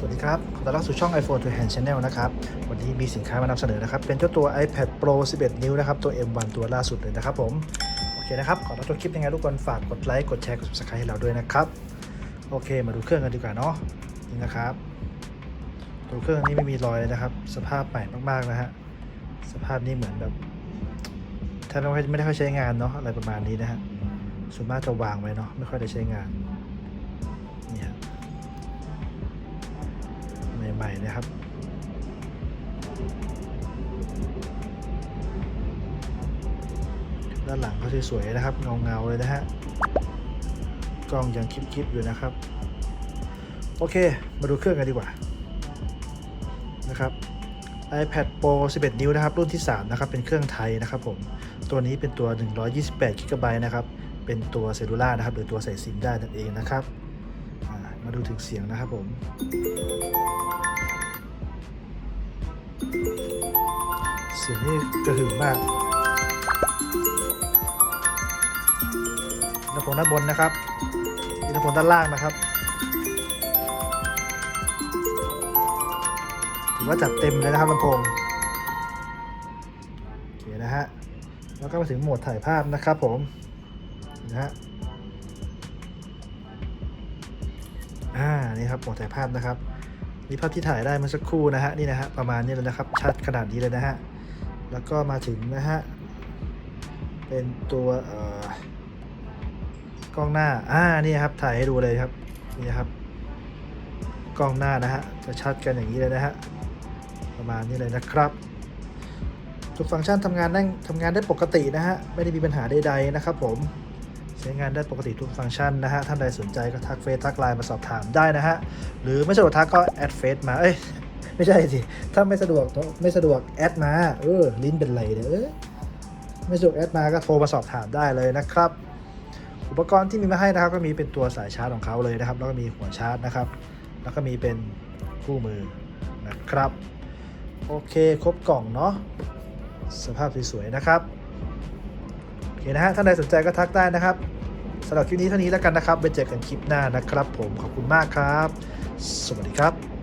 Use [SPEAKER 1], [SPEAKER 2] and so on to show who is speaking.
[SPEAKER 1] สวัสดีครับ ขอต้อนรับสู่ช่อง iPhone to Hand Channel นะครับ วันนี้มีสินค้ามานำเสนอนะครับ เป็นเจ้าตัว iPad Pro 11 นิ้วนะครับ ตัว M1 ตัวล่าสุดเลยนะครับผม โอเคนะครับก่อนรับชมคลิปยังไงทุกคนฝากกดไลค์ กดแชร์ กด subscribe ให้เราด้วยนะครับ โอเค มาดูเครื่องกันดีกว่าเนาะ นี่นะครับ ตัวเครื่องนี้ไม่มีรอยเลยนะครับ สภาพใหม่มากๆนะฮะ สภาพนี้เหมือนแบบแทบไม่ค่อยไม่ได้ค่อยใช้งานเนาะ อะไรประมาณนี้นะฮะ ส่วนมากจะวางไว้เนาะ ไม่ค่อยได้ใช้งาน ใหม่นะครับ ด้านหลังเขาสวยๆนะครับ เงาๆเลยนะฮะ กล้องยังคลิปๆอยู่นะครับ โอเค มาดูเครื่องกันดีกว่านะครับ iPad Pro 11 นิ้วนะครับ รุ่นที่ 3 นะครับ เป็นเครื่องไทยนะครับผม ตัวนี้เป็นตัว 128 GB นะครับ เป็นตัวเซลลูล่านะครับ หรือตัวใส่ซิมได้นั่นเองนะครับ มาดูถึงเสียงนะครับผมเสียงนี่กระหึ่มมากลำโพงด้านบนนะครับมีลำโพงด้านล่างนะครับถือว่าจัดเต็มเลยนะครับลำโพงโอเคนะฮะแล้วก็มาถึงโหมดถ่ายภาพนะครับผมนะฮะ นี่ครับโหมดถ่ายภาพนะครับนี่ภาพที่ถ่ายได้เมื่อสักครู่นะฮะนี่นะฮะประมาณนี้เลยนะครับ ชัดขนาดนี้เลยนะฮะแล้วก็มาถึงนะฮะเป็นตัวกล้องหน้าอ่านี่ครับถ่ายให้ดูเลยครับนี่ครับ กล้องหน้านะฮะจะชัดกันอย่างนี้เลยนะฮะประมาณนี้เลยนะครับทุกฟังก์ชันทำงานได้ทำงานได้ปกตินะฮะไม่ได้มีปัญหาใดๆนะครับผม ใช้งานได้ปกติทุกฟังก์ชันนะฮะ ท่านใดสนใจก็ทักเฟซทักไลน์มาสอบถามได้นะฮะ หรือไม่สะดวกทักก็แอดเฟซมา เอ้ย ไม่ใช่สิ ถ้าไม่สะดวกไม่สะดวกแอดมา เออ ลิ้นเป็นไรเนี่ยเออไม่สะดวกแอดมาก็โทรมาสอบถามได้เลยนะครับ อุปกรณ์ที่มีมาให้นะครับ ก็มีเป็นตัวสายชาร์จของเขาเลยนะครับ แล้วก็มีหัวชาร์จนะครับ แล้วก็มีเป็นคู่มือนะครับ โอเค ครบกล่องเนาะ สภาพสวยๆนะครับ นะฮะท่านใดสนใจก็ทักได้นะครับสำหรับคลิปนี้เท่านี้แล้วกันนะครับไปเจอกันคลิปหน้านะครับ ผมขอบคุณมากครับ สวัสดีครับ